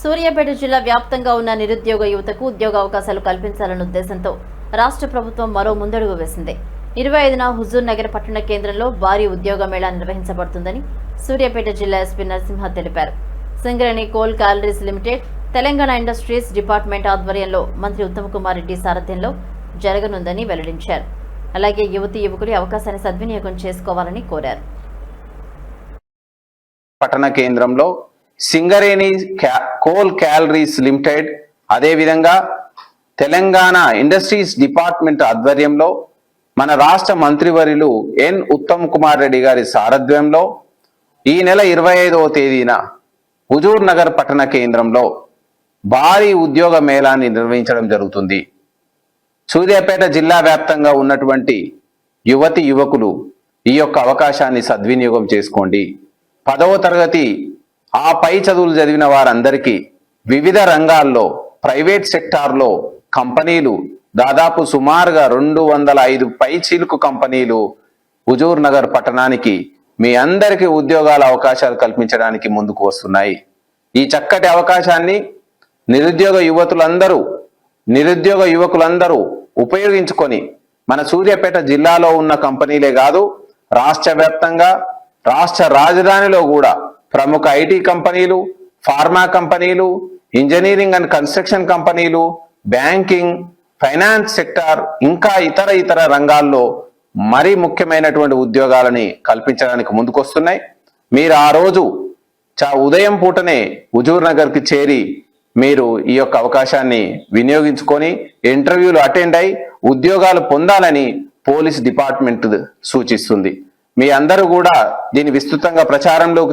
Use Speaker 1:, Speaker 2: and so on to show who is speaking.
Speaker 1: సూర్యాపేట జిల్లా వ్యాప్తంగా ఉన్న నిరుద్యోగ యువతకు ఉద్యోగ అవకాశాలు కల్పించాలన్న ఉద్దేశంతో రాష్ట్ర ప్రభుత్వం మరో ముందడుగు వేసింది. ఇరవై ఐదున హుజూర్ నగర్ పట్టణ కేంద్రంలో భారీ ఉద్యోగ మేళా నిర్వహించబడుతుందని సూర్యాపేట జిల్లా ఎస్పీ నరసింహ తెలిపారు. Singareni collieries limited Telangana industries department ఆధ్వర్యంలో మంత్రి ఉత్తమ్ కుమార్ రెడ్డి సారథ్యంలో జరగనుందని వెల్లడించారు. అలాగే యువతి యువకులు అవకాశాన్ని సద్వినియోగం చేసుకోవాలని కోరారు.
Speaker 2: పట్టణ కేంద్రంలో సింగరేణి క్యా- కోల్ క్యాలరీస్ లిమిటెడ్. అదేవిధంగా తెలంగాణ ఇండస్ట్రీస్ డిపార్ట్మెంట్ ఆధ్వర్యంలో మన రాష్ట్ర మంత్రివర్యులు ఎన్ ఉత్తమ్ కుమార్ రెడ్డి గారి సారథ్యంలో ఈ నెల ఇరవై ఐదవ తేదీన హుజూర్ నగర్ పట్టణ కేంద్రంలో భారీ ఉద్యోగ మేళాన్ని నిర్వహించడం జరుగుతుంది. సూర్యాపేట జిల్లా వ్యాప్తంగా ఉన్నటువంటి యువతి యువకులు ఈ యొక్క అవకాశాన్ని సద్వినియోగం చేసుకోండి. పదవ తరగతి ఆ పై చదువులు చదివిన వారందరికీ వివిధ రంగాల్లో ప్రైవేట్ సెక్టార్లో కంపెనీలు దాదాపు సుమారుగా రెండు వందల ఐదు పై చిలుకు కంపెనీలు హుజూర్ నగర్ పట్టణానికి మీ అందరికీ ఉద్యోగాల అవకాశాలు కల్పించడానికి ముందుకు వస్తున్నాయి. ఈ చక్కటి అవకాశాన్ని నిరుద్యోగ యువతులందరూ నిరుద్యోగ యువకులందరూ ఉపయోగించుకొని మన సూర్యాపేట జిల్లాలో ఉన్న కంపెనీలే కాదు రాష్ట్ర వ్యాప్తంగా రాష్ట్ర రాజధానిలో కూడా ప్రముఖ ఐటీ కంపెనీలు ఫార్మా కంపెనీలు ఇంజనీరింగ్ అండ్ కన్స్ట్రక్షన్ కంపెనీలు బ్యాంకింగ్ ఫైనాన్స్ సెక్టార్ ఇంకా ఇతర ఇతర రంగాల్లో మరీ ముఖ్యమైనటువంటి ఉద్యోగాలని కల్పించడానికి ముందుకొస్తున్నాయి. మీరు ఆ రోజు చా ఉదయం పూటనే హుజూర్ నగర్కి చేరి మీరు ఈ యొక్క అవకాశాన్ని వినియోగించుకొని ఇంటర్వ్యూలు అటెండ్ అయి ఉద్యోగాలు పొందాలని పోలీస్ డిపార్ట్మెంట్ సూచిస్తుంది. మీ అందరూ కూడా దీన్ని విస్తృతంగా ప్రచారంలోకి